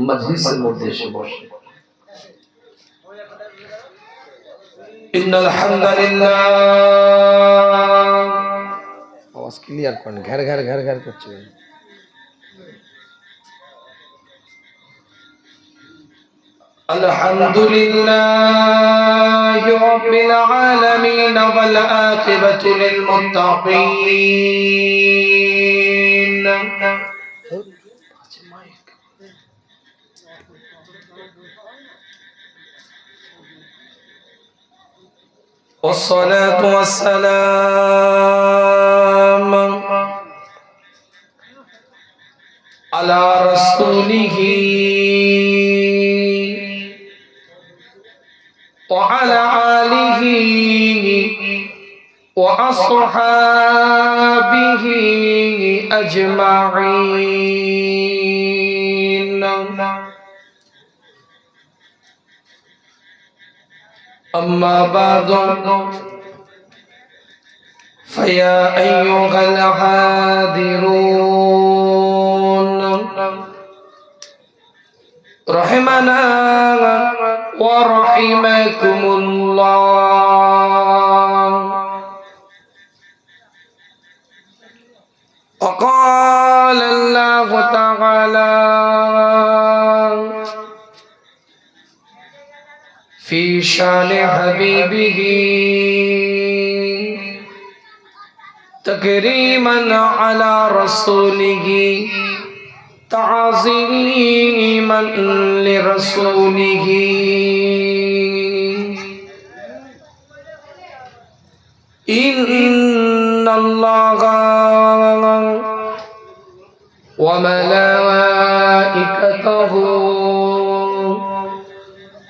মজলিসের মধ্যে এসে বসে إن الحمد لله আওয়াজ ক্লিয়ার করেন ঘের ঘের ঘের ঘের করছে الحمد لله رب العالمين والعاقبة للمتقين والصلاة والسلام على رسوله وعلى آله وأصحابه أجمعين. أما بعد فيا أيها الحاضرون رحمنا ورحمكم الله. وقال الله تعالى في شان حبيبه تكريما على رسوله تعظيما لرسوله إن الله وملائكته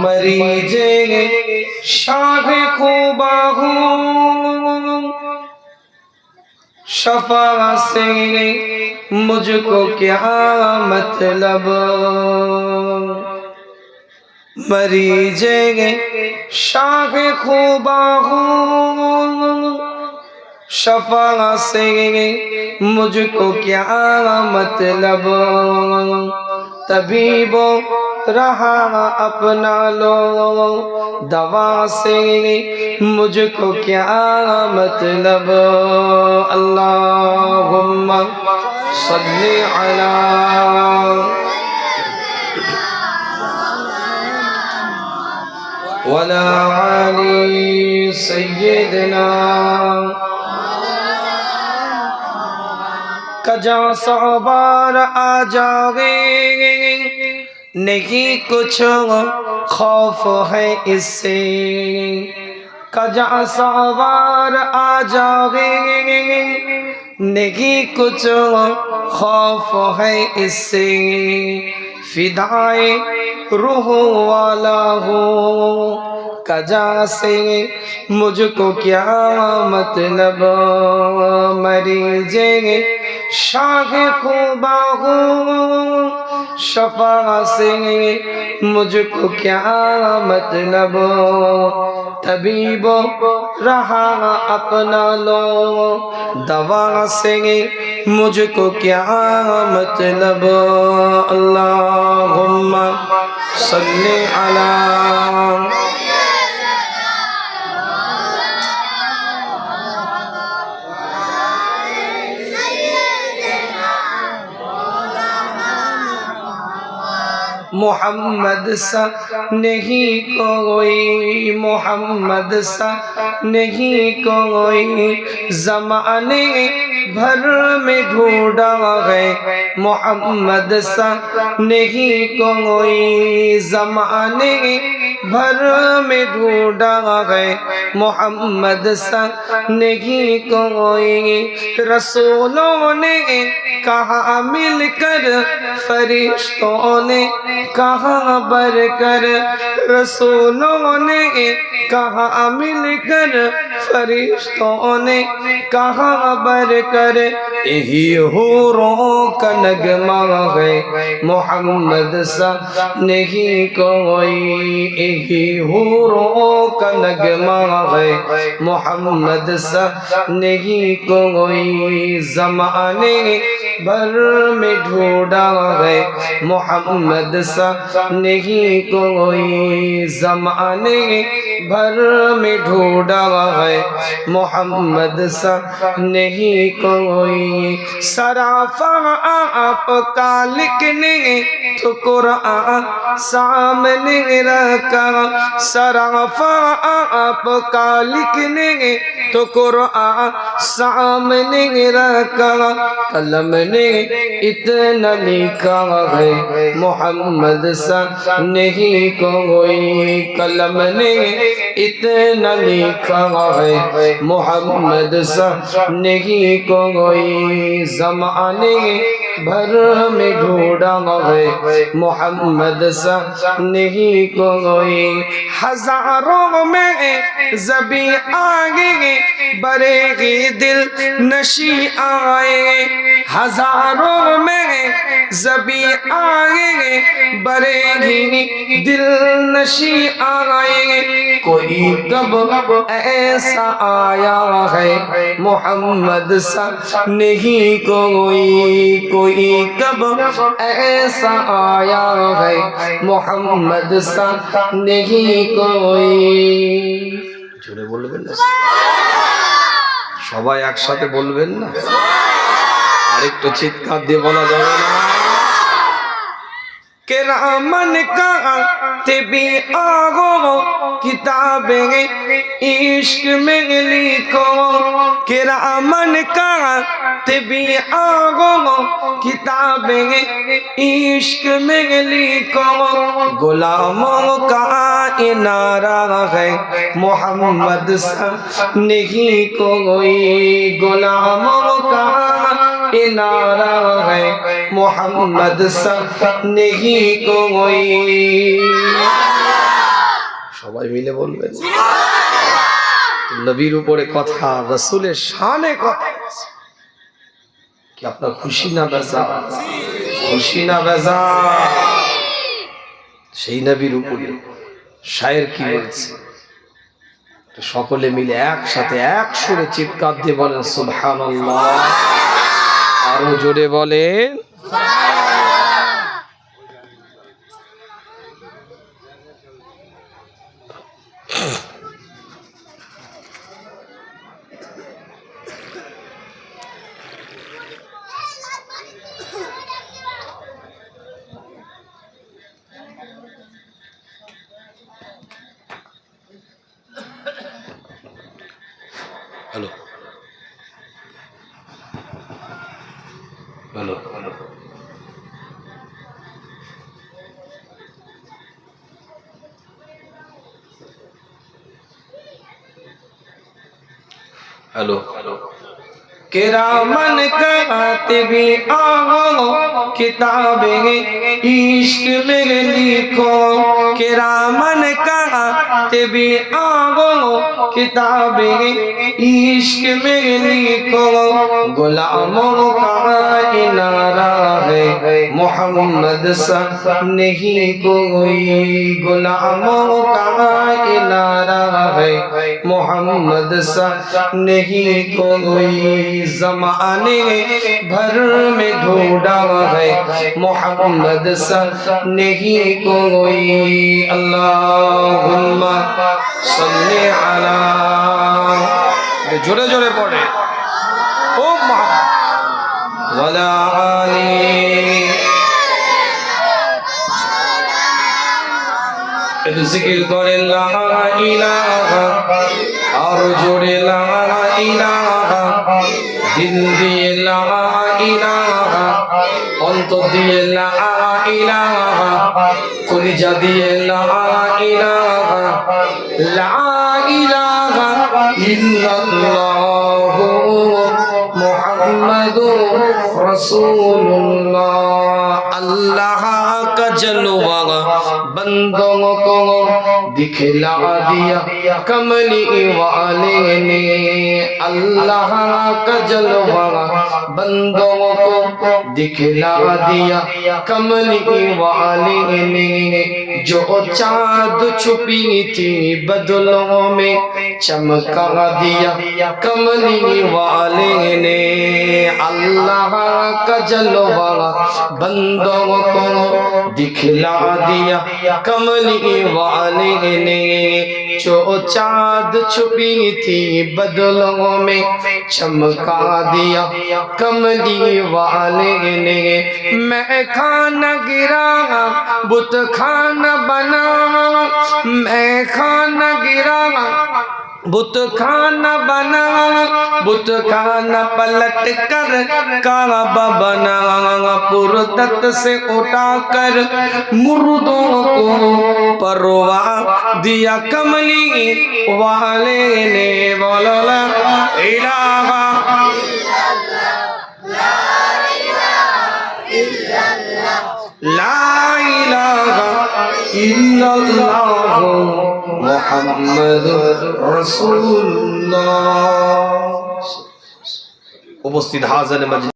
مریجے شاہ کو باہوں شفا سے مجھ کو کیا مطلب؟ مریض شاہ کو باہوں شفا سے مجھ کو کیا مطلب؟ طبیبوں رہا اپنا لو۔ دوا سے مجھ کو کیا مطلب؟ اللہم صلی علیہ وَلَا عَلِي سَيِّدْنَا کَجَا سوبار آ جاؤ नहीं कुछ खौफ है इससे कजा सवार आ जाओगे नहीं कुछ खौफ है इससे फिदाए रूह वाला हो कजा से मुझको क्या मतलब मरी जेंगे शाह खूबा हूँ شفا سے مجھ کو کیا مطلب؟ طبیب رہا اپنا لو۔ دوا سے مجھ کو کیا مطلب؟ اللہم صلی علی محمد سا نہیں کوئی، محمد سا نہیں کوئی۔ زمانے بھر میں ڈھونڈا گئے، محمد سا نہیں کوئی۔ زمانے بھر میں ڈھوڑا گئے، محمد سا نہیں کوئی۔ رسولوں نے کہا، مل کر فرشتوں نے کہاں بر کر رسولوں نے کہاں مل کر فرشتوں نے کہاں بر کر یہی ہوروں کا نگمہ ہے محمد سا نہیں کوئی یہی ہوروں کا نگمہ ہے محمد سا نہیں کوئی زمانے بھر میں ڈھونڈا ہے محمد سا نہیں کوئی زمانے بھر میں ڈھونڈا ہے۔ محمد سا نہیں کوئی سرافا آپ کا لکھنے تو قرآن سامنے رکھا۔ سرافا آپ کا لکھنے تو قرآن سامنے رکھا۔ قلم نے اتنا لکھا ہے۔ محمد حادثہ نہیں، کوئی قلم نے اتنا لکھا ہے۔ محمد سا نہیں، کوئی زمانے بھر ہمیں ڈھونڈا ہے۔ محمد سا نہیں، کوئی ہزاروں میں زبی آگے، برے دل نشی آئے۔ हजारों में जबी आगे बरेगी दिल नशी आए कोई कब ऐसा आया है मोहम्मद सा नहीं कोई कोई कब ऐसा आया है मोहम्मद सा नहीं कोई জোরে বলবেন না সবাই একসাথে বলবেন না আরেকটু চিৎকার দিয়ে বলা যাবে না। কেরামন কিতাবে ইশক মে কম लिखो केरामन का भी आगो किताबें इश्क में लिखो गुलामों का इनारा है मोहम्मद सा नहीं कोई गुलामों का इनारा है मोहम्मद सा नहीं कोई সবাই মিলে বলবেন নবীর উপরে কথা, রসুলের শানে কথা। কি আপনার খুশি না বেজা খুশি না বেজা সেই নবীর উপরে শায়ের কি বলছে? সকলে মিলে একসাথে এক সুরে চিৎকার দিয়ে বলেন, সুবহানাল্লাহ। আরও জোরে বলেন بولو ہلو۔ کرامن کراتبی آغو کتابیں عشق میرے لکھو کہ رامن کا تبی آگو کتابیں عشق میرے لکھو۔ گلاموں کا انارہ ہے، محمد سا نہیں کوئی۔ گلاموں کا انارہ ہے، محمد سا نہیں کوئی۔ زمانے بھر میں ڈھونڈا ہے، محمد حادثہ نہیں کوئی اللہم صلی علی جڑے جڑے پڑھے او محمد ولا علی ذکر کرے لا الہ اور جڑے لا الہ دل دی لا الہ অন্তর দিয়ে লা ইলাহা কলিজা দিয়ে লা ইলাহা লা ইলাহা ইল্লাল্লাহ মুহাম্মাদুর রাসূলুল্লাহ। আল্লাহ কা জলওয়া বন্দোं को दिखला दिया कमली वाले ने अल्लाह का जलवा बंदों को दिखला दिया कमली वाले ने जो चाँद छुपी थी बदलों में चमका दिया कमली वाले ने अल्लाह का जलवा बंदों को दिखला दिया कमली वाले نے جو چاند چھپی تھی بدلوں میں چمکا دیا کملی والے نے میں کھانا گرا بت کھانا بنا میں کھانا گرا بت کھانا بنا، بت کھانا پلٹ کر کعبہ بنا، پردت سے اٹھا کر مردوں کو پروا دیا کملی والے نے بولولا الہا لا الہ الا اللہ উপস্থিত হাজার